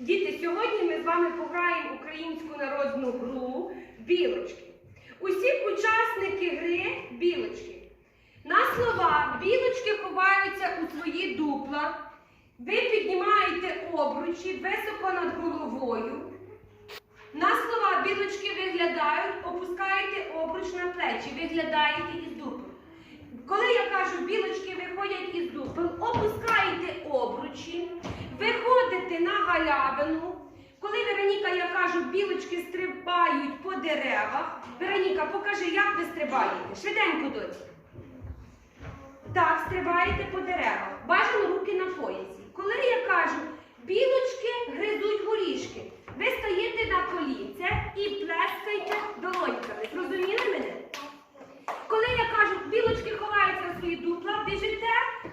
Діти, сьогодні ми з вами пограємо українську народну гру білочки. Усі учасники гри білочки. На слова білочки ховаються у свої дупла. Ви піднімаєте обручі високо над головою. На слова білочки виглядають, опускаєте обруч на плечі, виглядаєте із дупл. Коли я кажу, білочки виходять із дупл, опускаєте обручі, виходите на галявину. Коли Вероніка, я кажу, білочки стрибають по деревах. Вероніка, покажи, як ви стрибаєте. Швиденько доці. Так, стрибаєте по деревах. Бажано руки на поясі. Коли я кажу, білочки гризуть горішки, ви стаєте на колінце і плескаєте долоньками. Зрозуміли мене? Коли я кажу, білочки ховаються в свої дупла, біжите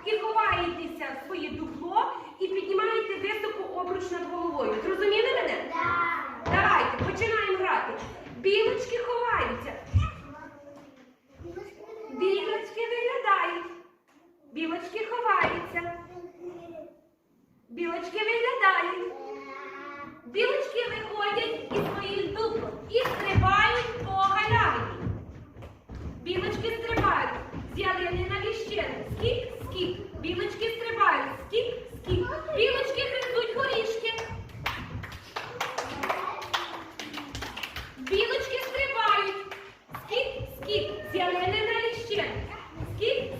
і ховаєтеся в своє дупло і піднімаєте високо обруч над головою. Зрозуміли мене? Давайте, починаємо грати. Білочки ховаються. Білочки виглядають. Білочки ховаються. Білочки виглядають. Білочки виходять із своїх дупл і стрибають по галявині. Білочки стрибають з ялини на इसकी लगाएगा